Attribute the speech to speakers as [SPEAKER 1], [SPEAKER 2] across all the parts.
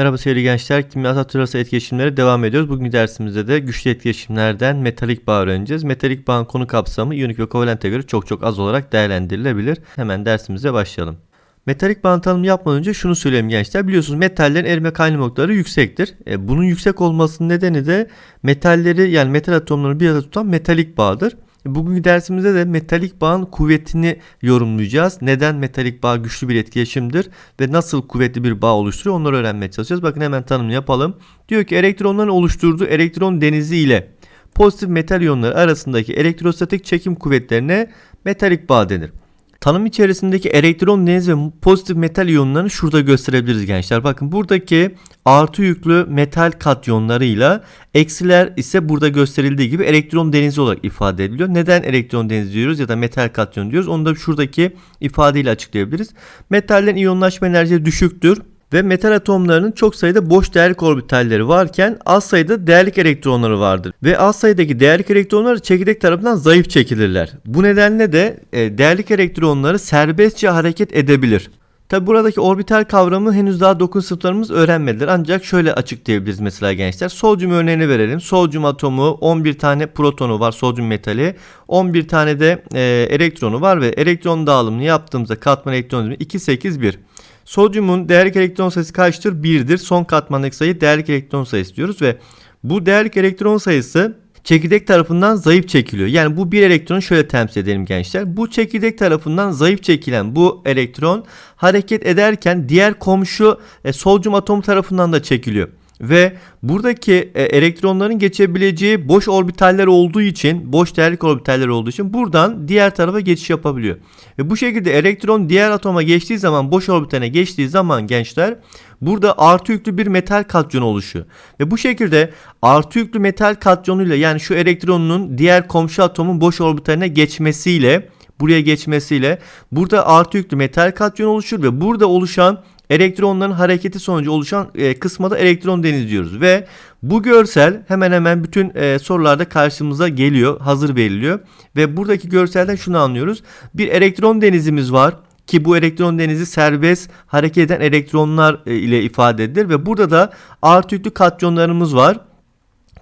[SPEAKER 1] Merhaba sevgili gençler. Kimyasal türarası etkileşimlere devam ediyoruz. Bugünkü dersimizde de güçlü etkileşimlerden metalik bağ öğreneceğiz. Metalik bağın konu kapsamı iyonik ve kovalente göre çok çok az olarak değerlendirilebilir. Hemen dersimize başlayalım. Metalik bağın tanımı yapmadan önce şunu söyleyeyim gençler. Biliyorsunuz metallerin erime kaynama noktaları yüksektir. E, bunun yüksek olmasının nedeni de metalleri yani metal atomlarını bir arada tutan metalik bağdır. Bugünkü dersimizde de metalik bağın kuvvetini yorumlayacağız. Neden metalik bağ güçlü bir etkileşimdir ve nasıl kuvvetli bir bağ oluşturuyor onları öğrenmeye çalışacağız. Bakın hemen tanımını yapalım. Diyor ki elektronların oluşturduğu elektron denizi ile pozitif metal iyonları arasındaki elektrostatik çekim kuvvetlerine metalik bağ denir. Tanım içerisindeki elektron deniz ve pozitif metal iyonlarını şurada gösterebiliriz gençler. Bakın buradaki artı yüklü metal katyonlarıyla eksiler ise burada gösterildiği gibi elektron denizi olarak ifade ediliyor. Neden elektron denizi diyoruz ya da metal katyon diyoruz onu da şuradaki ifadeyle açıklayabiliriz. Metallerin iyonlaşma enerjisi düşüktür ve metal atomlarının çok sayıda boş değerlik orbitalleri varken az sayıda değerlik elektronları vardır. Ve az sayıdaki değerlik elektronlar çekirdek tarafından zayıf çekilirler. Bu nedenle de e, değerlik elektronları serbestçe hareket edebilir. Tabi buradaki orbital kavramı henüz daha dokun sınıflarımız öğrenmediler. Ancak şöyle açıklayabiliriz mesela gençler. Sodyum örneğini verelim. Sodyum atomu 11 tane protonu var sodyum metali. 11 tane de e, elektronu var ve elektron dağılımını yaptığımızda katman elektron 2 8 1. Sodyumun değerlik elektron sayısı kaçtır? 1'dir. Son katmandaki sayı değerlik elektron sayısı diyoruz ve bu değerlik elektron sayısı çekirdek tarafından zayıf çekiliyor. Yani bu bir elektronu şöyle temsil edelim gençler. Bu çekirdek tarafından zayıf çekilen bu elektron hareket ederken diğer komşu e, sodyum atomu tarafından da çekiliyor. Ve buradaki e, elektronların geçebileceği boş orbitaller olduğu için, boş değerlik orbitaller olduğu için buradan diğer tarafa geçiş yapabiliyor. Ve bu şekilde elektron diğer atoma geçtiği zaman, boş orbitale geçtiği zaman gençler burada artı yüklü bir metal katyonu oluşuyor. Ve bu şekilde artı yüklü metal katyonuyla yani şu elektronun diğer komşu atomun boş orbitaline geçmesiyle buraya geçmesiyle burada artı yüklü metal katyon oluşur ve burada oluşan elektronların hareketi sonucu oluşan e, kısma da elektron denizi diyoruz. Ve bu görsel hemen hemen bütün e, sorularda karşımıza geliyor, hazır veriliyor. Ve buradaki görselden şunu anlıyoruz. Bir elektron denizimiz var ki bu elektron denizi serbest hareket eden elektronlar e, ile ifade edilir ve burada da artı yüklü katyonlarımız var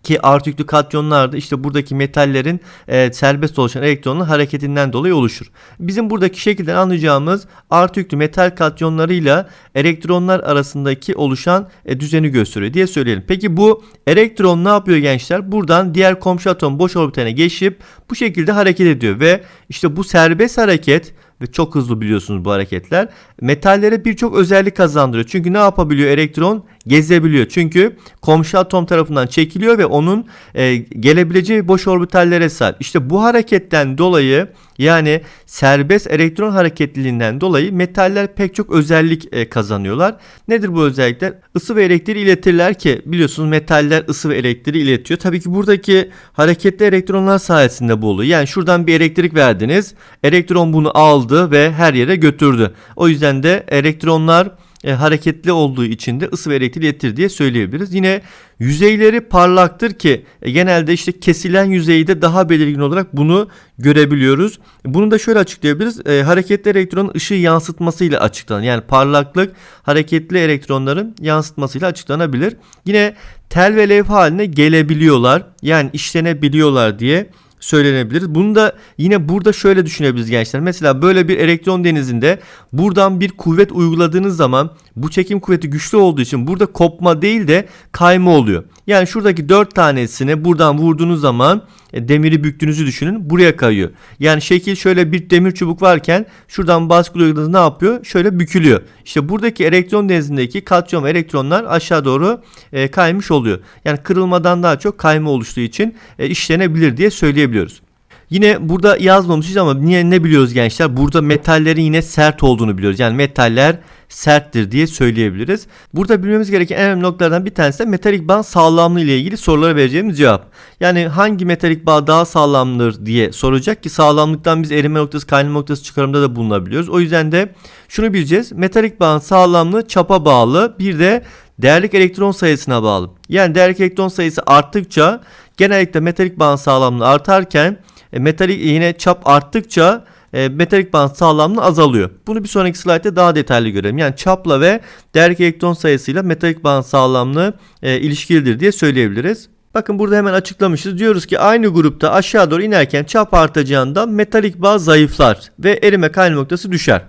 [SPEAKER 1] ki artı yüklü katyonlar da işte buradaki metallerin e, serbest oluşan elektronun hareketinden dolayı oluşur. Bizim buradaki şekilden anlayacağımız artı yüklü metal katyonlarıyla elektronlar arasındaki oluşan e, düzeni gösteriyor diye söyleyelim. Peki bu elektron ne yapıyor gençler? Buradan diğer komşu atom boş orbitaline geçip bu şekilde hareket ediyor ve işte bu serbest hareket ve çok hızlı biliyorsunuz bu hareketler. Metallere birçok özellik kazandırıyor. Çünkü ne yapabiliyor elektron? Gezebiliyor. Çünkü komşu atom tarafından çekiliyor ve onun e, gelebileceği boş orbitallere sahip. İşte bu hareketten dolayı yani serbest elektron hareketliliğinden dolayı metaller pek çok özellik e, kazanıyorlar. Nedir bu özellikler? Isı ve elektriği iletirler ki biliyorsunuz metaller ısı ve elektriği iletiyor. Tabii ki buradaki hareketli elektronlar sayesinde bu oluyor. Yani şuradan bir elektrik verdiniz. Elektron bunu aldı ve her yere götürdü. O yüzden de elektronlar e, hareketli olduğu için de ısı ve elektriği diye söyleyebiliriz. Yine yüzeyleri parlaktır ki e, genelde işte kesilen yüzeyde daha belirgin olarak bunu görebiliyoruz. Bunu da şöyle açıklayabiliriz. E, hareketli elektronun ışığı yansıtmasıyla açıklanır. Yani parlaklık hareketli elektronların yansıtmasıyla açıklanabilir. Yine tel ve levha haline gelebiliyorlar. Yani işlenebiliyorlar diye söylenebilir. Bunu da yine burada şöyle düşünebiliriz gençler. Mesela böyle bir elektron denizinde buradan bir kuvvet uyguladığınız zaman bu çekim kuvveti güçlü olduğu için burada kopma değil de kayma oluyor. Yani şuradaki 4 tanesini buradan vurduğunuz zaman e, demiri büktüğünüzü düşünün buraya kayıyor. Yani şekil şöyle bir demir çubuk varken şuradan baskı uyguladığınız ne yapıyor? Şöyle bükülüyor. İşte buradaki elektron denizindeki katyum elektronlar aşağı doğru e, kaymış oluyor. Yani kırılmadan daha çok kayma oluştuğu için e, işlenebilir diye söyleyebiliyoruz. Yine burada yazmamışız ama niye ne biliyoruz gençler? Burada metallerin yine sert olduğunu biliyoruz. Yani metaller serttir diye söyleyebiliriz. Burada bilmemiz gereken en önemli noktalardan bir tanesi de metalik bağ sağlamlığı ile ilgili sorulara vereceğimiz cevap. Yani hangi metalik bağ daha sağlamdır diye soracak ki sağlamlıktan biz erime noktası kaynama noktası çıkarımda da bulunabiliyoruz. O yüzden de şunu bileceğiz. Metalik bağın sağlamlığı çapa bağlı bir de değerlik elektron sayısına bağlı. Yani değerlik elektron sayısı arttıkça genellikle metalik bağın sağlamlığı artarken e, metalik yine çap arttıkça e, metalik bağın sağlamlığı azalıyor. Bunu bir sonraki slaytta daha detaylı görelim. Yani çapla ve değerlik elektron sayısıyla metalik bağın sağlamlığı e, ilişkilidir diye söyleyebiliriz. Bakın burada hemen açıklamışız. Diyoruz ki aynı grupta aşağı doğru inerken çap artacağından metalik bağ zayıflar ve erime kaynama noktası düşer.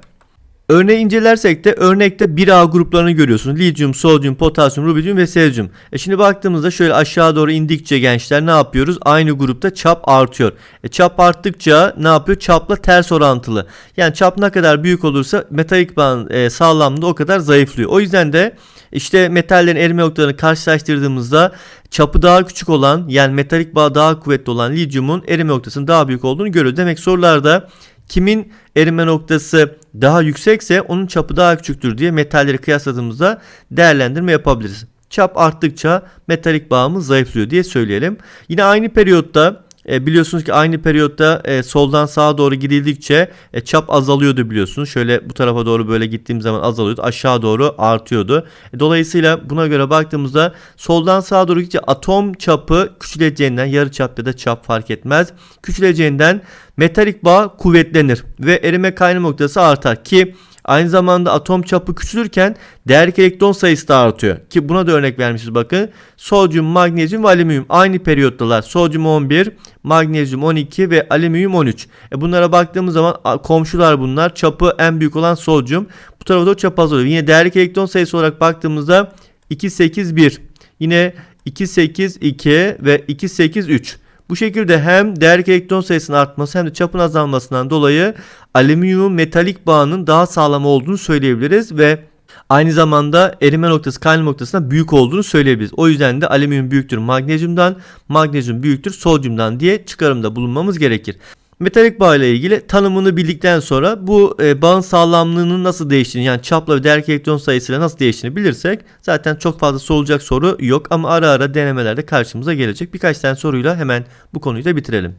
[SPEAKER 1] Örneği incelersek de örnekte 1A gruplarını görüyorsunuz. Lityum, sodyum, potasyum, rubidyum ve sezyum. E şimdi baktığımızda şöyle aşağı doğru indikçe gençler ne yapıyoruz? Aynı grupta çap artıyor. E çap arttıkça ne yapıyor? Çapla ters orantılı. Yani çap ne kadar büyük olursa metalik bağın e, sağlamlığı o kadar zayıflıyor. O yüzden de işte metallerin erime noktalarını karşılaştırdığımızda çapı daha küçük olan yani metalik bağ daha kuvvetli olan lityumun erime noktasının daha büyük olduğunu görüyoruz. Demek sorularda kimin erime noktası daha yüksekse onun çapı daha küçüktür diye metalleri kıyasladığımızda değerlendirme yapabiliriz. Çap arttıkça metalik bağımız zayıflıyor diye söyleyelim. Yine aynı periyotta e, biliyorsunuz ki aynı periyotta e, soldan sağa doğru gidildikçe e, çap azalıyordu biliyorsunuz. Şöyle bu tarafa doğru böyle gittiğim zaman azalıyordu. Aşağı doğru artıyordu. E, dolayısıyla buna göre baktığımızda soldan sağa doğru gidince atom çapı küçüleceğinden yarı çap ya da çap fark etmez. Küçüleceğinden metalik bağ kuvvetlenir ve erime kaynama noktası artar ki Aynı zamanda atom çapı küçülürken değerlik elektron sayısı da artıyor. Ki buna da örnek vermişiz bakın. Sodyum, magnezyum ve alüminyum aynı periyottalar. Sodyum 11, magnezyum 12 ve alüminyum 13. E bunlara baktığımız zaman komşular bunlar. Çapı en büyük olan sodyum. Bu tarafa doğru çap azalıyor. Yine değerlik elektron sayısı olarak baktığımızda 2, 8, 1. Yine 2, 8, 2 ve 2, 8, 3. Bu şekilde hem değerlik elektron sayısının artması hem de çapın azalmasından dolayı alüminyum metalik bağının daha sağlam olduğunu söyleyebiliriz ve aynı zamanda erime noktası kaynama noktasında büyük olduğunu söyleyebiliriz. O yüzden de alüminyum büyüktür magnezyumdan, magnezyum büyüktür sodyumdan diye çıkarımda bulunmamız gerekir. Metalik bağ ile ilgili tanımını bildikten sonra bu e, bağın sağlamlığının nasıl değiştiğini yani çapla ve değerlik elektron sayısıyla nasıl değiştiğini bilirsek zaten çok fazla sorulacak soru yok ama ara ara denemelerde karşımıza gelecek. Birkaç tane soruyla hemen bu konuyu da bitirelim.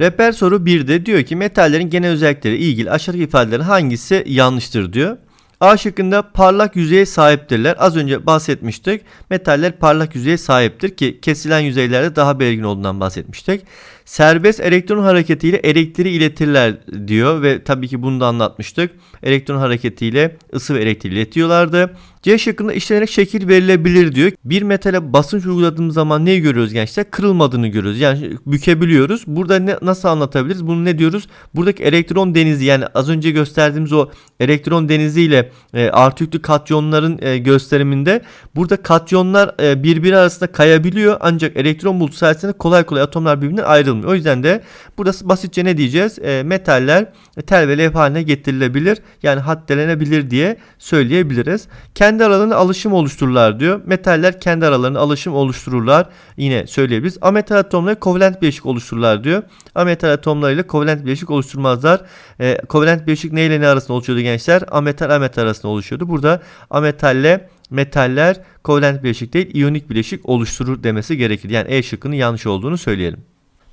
[SPEAKER 1] Rehber soru 1'de diyor ki metallerin genel özellikleri ilgili aşağıdaki ifadelerin hangisi yanlıştır diyor. A şıkkında parlak yüzeye sahiptirler. Az önce bahsetmiştik. Metaller parlak yüzeye sahiptir ki kesilen yüzeylerde daha belirgin olduğundan bahsetmiştik. Serbest elektron hareketiyle elektriği iletirler diyor ve tabii ki bunu da anlatmıştık. Elektron hareketiyle ısı ve elektriği iletiyorlardı. C şıkkında işlenerek şekil verilebilir diyor. Bir metale basınç uyguladığımız zaman neyi görüyoruz gençler? Kırılmadığını görüyoruz. Yani bükebiliyoruz. Burada ne, nasıl anlatabiliriz? Bunu ne diyoruz? Buradaki elektron denizi yani az önce gösterdiğimiz o elektron deniziyle e, artı yüklü katyonların e, gösteriminde burada katyonlar e, birbiri arasında kayabiliyor ancak elektron bulutu sayesinde kolay kolay atomlar birbirinden ayrılmıyor. O yüzden de burada basitçe ne diyeceğiz? E, metaller tel ve levha haline getirilebilir. Yani haddelenebilir diye söyleyebiliriz. Kendi aralarında alışım oluştururlar diyor. Metaller kendi aralarında alışım oluştururlar. Yine söyleyebiliriz. Ametal atomları kovalent bileşik oluştururlar diyor. Ametal atomlarıyla kovalent bileşik oluşturmazlar. E, kovalent bileşik ne ile ne arasında oluşuyordu gençler? Ametal ametal arasında oluşuyordu. Burada ametalle metaller kovalent bileşik değil iyonik bileşik oluşturur demesi gerekir. Yani E şıkkının yanlış olduğunu söyleyelim.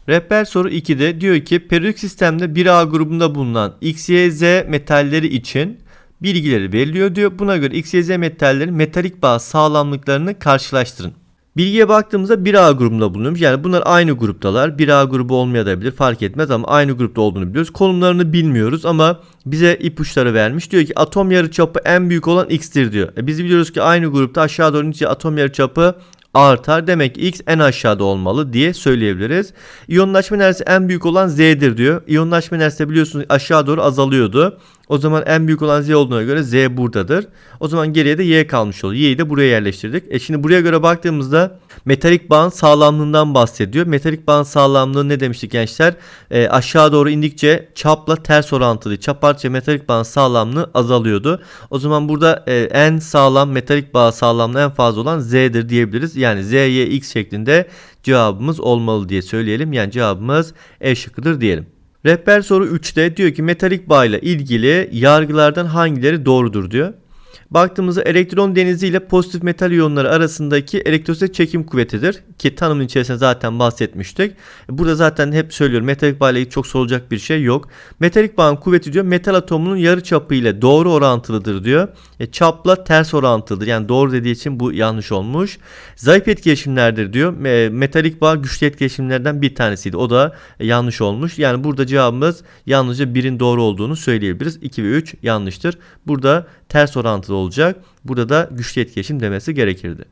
[SPEAKER 1] Rehber soru 2'de diyor ki periyodik sistemde 1A grubunda bulunan X, Y, Z metalleri için bilgileri veriliyor diyor. Buna göre X, Y, Z metallerin metalik bağ sağlamlıklarını karşılaştırın. Bilgiye baktığımızda 1A grubunda bulunuyormuş. Yani bunlar aynı gruptalar. 1A grubu olmayabilir fark etmez ama aynı grupta olduğunu biliyoruz. Konumlarını bilmiyoruz ama bize ipuçları vermiş. Diyor ki atom yarıçapı en büyük olan X'tir diyor. E biz biliyoruz ki aynı grupta aşağı doğru inince atom yarıçapı artar. Demek ki X en aşağıda olmalı diye söyleyebiliriz. İyonlaşma enerjisi en büyük olan Z'dir diyor. İyonlaşma enerjisi biliyorsunuz aşağı doğru azalıyordu. O zaman en büyük olan Z olduğuna göre Z buradadır. O zaman geriye de Y kalmış oluyor. Y'yi de buraya yerleştirdik. E şimdi buraya göre baktığımızda metalik bağın sağlamlığından bahsediyor. Metalik bağın sağlamlığı ne demiştik gençler? E, aşağı doğru indikçe çapla ters orantılı. Çap arttıkça metalik bağın sağlamlığı azalıyordu. O zaman burada e, en sağlam metalik bağ sağlamlığı en fazla olan Z'dir diyebiliriz. Yani Z, Y, X şeklinde cevabımız olmalı diye söyleyelim. Yani cevabımız E şıkkıdır diyelim. Rehber soru 3'te diyor ki metalik bağ ile ilgili yargılardan hangileri doğrudur diyor. Baktığımızda elektron denizi ile pozitif metal iyonları arasındaki elektrostatik çekim kuvvetidir. Ki tanımın içerisinde zaten bahsetmiştik. Burada zaten hep söylüyorum metalik bağ çok sorulacak bir şey yok. Metalik bağın kuvveti diyor metal atomunun yarı çapı ile doğru orantılıdır diyor. E, çapla ters orantılıdır. Yani doğru dediği için bu yanlış olmuş. Zayıf etkileşimlerdir diyor. E, metalik bağ güçlü etkileşimlerden bir tanesiydi. O da e, yanlış olmuş. Yani burada cevabımız yalnızca birin doğru olduğunu söyleyebiliriz. 2 ve 3 yanlıştır. Burada ters orantılı olacak. Burada da güçlü etkileşim demesi gerekirdi.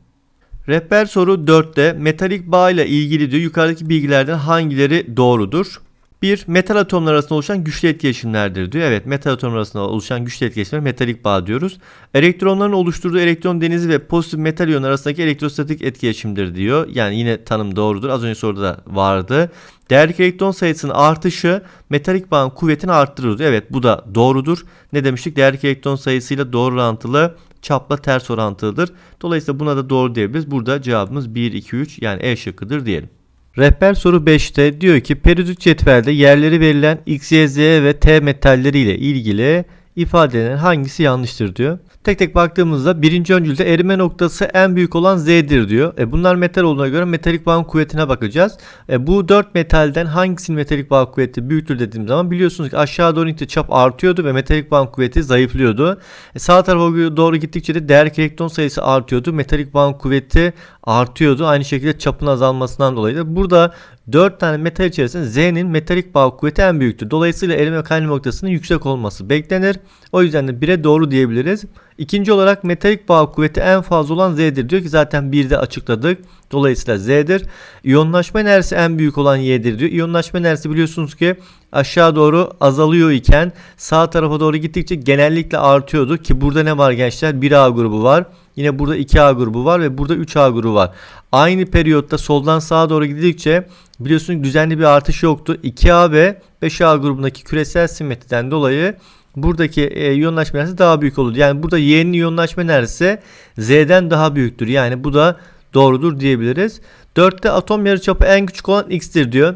[SPEAKER 1] Rehber soru 4'te metalik bağ ile ilgili diyor yukarıdaki bilgilerden hangileri doğrudur? 1. Metal atomlar arasında oluşan güçlü etkileşimlerdir diyor. Evet metal atomlar arasında oluşan güçlü etkileşimler metalik bağ diyoruz. Elektronların oluşturduğu elektron denizi ve pozitif metal iyon arasındaki elektrostatik etkileşimdir diyor. Yani yine tanım doğrudur. Az önce soruda da vardı. Değerlik elektron sayısının artışı metalik bağın kuvvetini arttırır diyor. Evet bu da doğrudur. Ne demiştik? Değerlik elektron sayısıyla doğru orantılı çapla ters orantılıdır. Dolayısıyla buna da doğru diyebiliriz. Burada cevabımız 1, 2, 3 yani E şıkkıdır diyelim. Rehber soru 5'te diyor ki periyodik cetvelde yerleri verilen X, Y, Z ve T metalleri ile ilgili ifadelerin hangisi yanlıştır diyor. Tek tek baktığımızda birinci öncülde erime noktası en büyük olan Z'dir diyor. E bunlar metal olduğuna göre metalik bağın kuvvetine bakacağız. E bu dört metalden hangisinin metalik bağ kuvveti büyüktür dediğim zaman biliyorsunuz ki aşağı doğru gittikçe çap artıyordu ve metalik bağın kuvveti zayıflıyordu. E sağ tarafa doğru gittikçe de değer elektron sayısı artıyordu. Metalik bağın kuvveti artıyordu. Aynı şekilde çapın azalmasından dolayı da burada 4 tane metal içerisinde Z'nin metalik bağ kuvveti en büyüktür. Dolayısıyla erime kaynama noktasının yüksek olması beklenir. O yüzden de 1'e doğru diyebiliriz. İkinci olarak metalik bağ kuvveti en fazla olan Z'dir. Diyor ki zaten 1'de açıkladık. Dolayısıyla Z'dir. İyonlaşma enerjisi en büyük olan Y'dir diyor. İyonlaşma enerjisi biliyorsunuz ki aşağı doğru azalıyor iken sağ tarafa doğru gittikçe genellikle artıyordu ki burada ne var gençler? 1A grubu var. Yine burada 2A grubu var ve burada 3A grubu var. Aynı periyotta soldan sağa doğru gidildikçe biliyorsunuz düzenli bir artış yoktu. 2A ve 5A grubundaki küresel simetriden dolayı buradaki e, iyonlaşma enerjisi daha büyük olur. Yani burada Y'nin iyonlaşma enerjisi Z'den daha büyüktür. Yani bu da doğrudur diyebiliriz. 4'te atom yarıçapı en küçük olan X'tir diyor.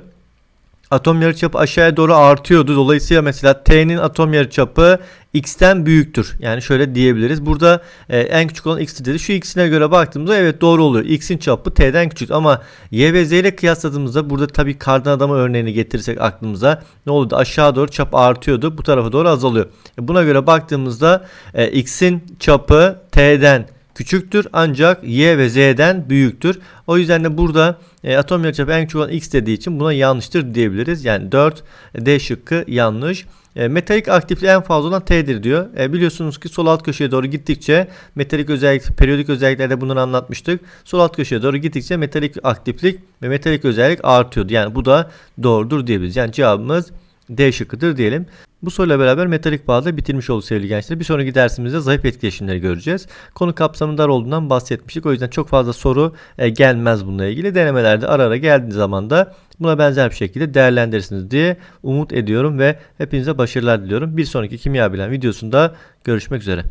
[SPEAKER 1] Atom yarıçapı aşağıya doğru artıyordu. Dolayısıyla mesela T'nin atom yarıçapı X'ten büyüktür. Yani şöyle diyebiliriz. Burada e, en küçük olan X'tir dedi. Şu X'ine göre baktığımızda evet doğru oluyor. X'in çapı T'den küçük ama Y ve Z ile kıyasladığımızda burada tabii kardan adamı örneğini getirirsek aklımıza ne oldu? Aşağı doğru çap artıyordu. Bu tarafa doğru azalıyor. E, buna göre baktığımızda e, X'in çapı T'den küçüktür ancak y ve z'den büyüktür. O yüzden de burada e, atom yarıçapı en küçük olan x dediği için buna yanlıştır diyebiliriz. Yani 4 D şıkkı yanlış. E, metalik aktifliği en fazla olan T'dir diyor. E, biliyorsunuz ki sol alt köşeye doğru gittikçe metalik özellik, periyodik özelliklerde bunları anlatmıştık. Sol alt köşeye doğru gittikçe metalik aktiflik ve metalik özellik artıyordu. Yani bu da doğrudur diyebiliriz. Yani cevabımız D şıkkıdır diyelim. Bu soruyla beraber metalik bağda bitirmiş olduk sevgili gençler. Bir sonraki dersimizde zayıf etkileşimleri göreceğiz. Konu kapsamı dar olduğundan bahsetmiştik. O yüzden çok fazla soru e, gelmez bununla ilgili. Denemelerde ara ara geldiği zaman da buna benzer bir şekilde değerlendirirsiniz diye umut ediyorum ve hepinize başarılar diliyorum. Bir sonraki kimya bilen videosunda görüşmek üzere.